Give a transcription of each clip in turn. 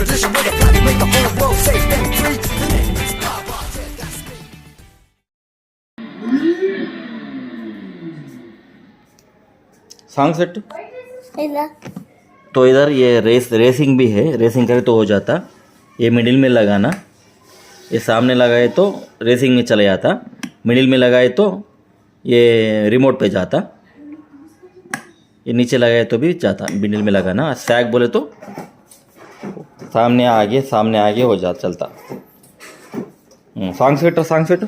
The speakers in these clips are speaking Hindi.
tradition with a plan to make the whole world safe and free. The. Song set तो इधर ये रेस रेसिंग भी है रेसिंग करे तो हो जाता। ये मिडिल में लगाना। ये सामने लगाए तो रेसिंग में चले जाता। मिडिल में लगाए तो ये रिमोट पे जाता। ये नीचे लगाए तो भी जाता। मिडिल में लगाना। सैग बोले तो सामने आगे सामने आगे हो जाता चलता। सॉन्ग सेट सॉन्ग सेट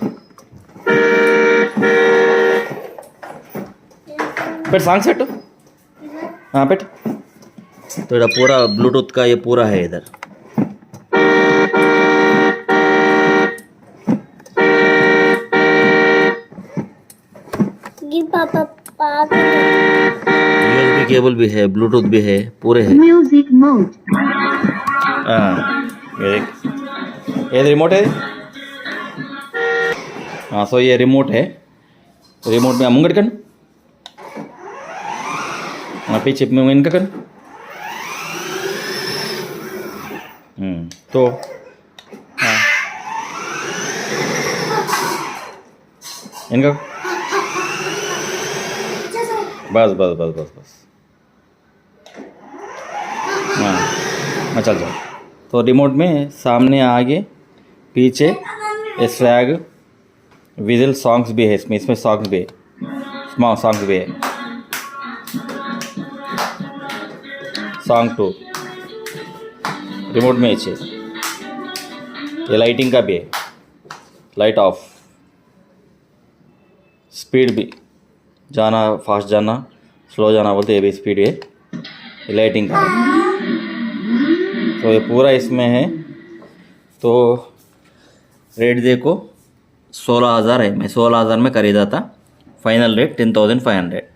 पेट सॉन्ग सेट हाँ पेट तो पूरा ब्लूटूथ का ये पूरा है इधर। पापा पापा केबल भी है ब्लूटूथ भी है पूरे है। Mode. हाँ ये ये रिमोट है। हाँ सो ये रिमोट है। रिमोट में मुंगट कर हाँ पीछे में इनका कर हम्म, तो हाँ। इनका बस बस बस बस बस। हाँ हाँ चल चल तो रिमोट में सामने आगे, पीछे स्वैग विजल सॉन्ग्स भी है इसमें इसमें सॉन्ग्स भी है। स्मॉल सॉन्ग्स भी है। सॉन्ग टू रिमोट में अच्छे ये लाइटिंग का भी है। लाइट ऑफ़ स्पीड भी। जाना फास्ट जाना स्लो जाना बोलते ये भी स्पीड है। लाइटिंग का। है तो ये पूरा इसमें है। तो रेट देखो, सोलह हज़ार है। मैं सोलह हज़ार में खरीदा था। Final rate ten thousand five hundred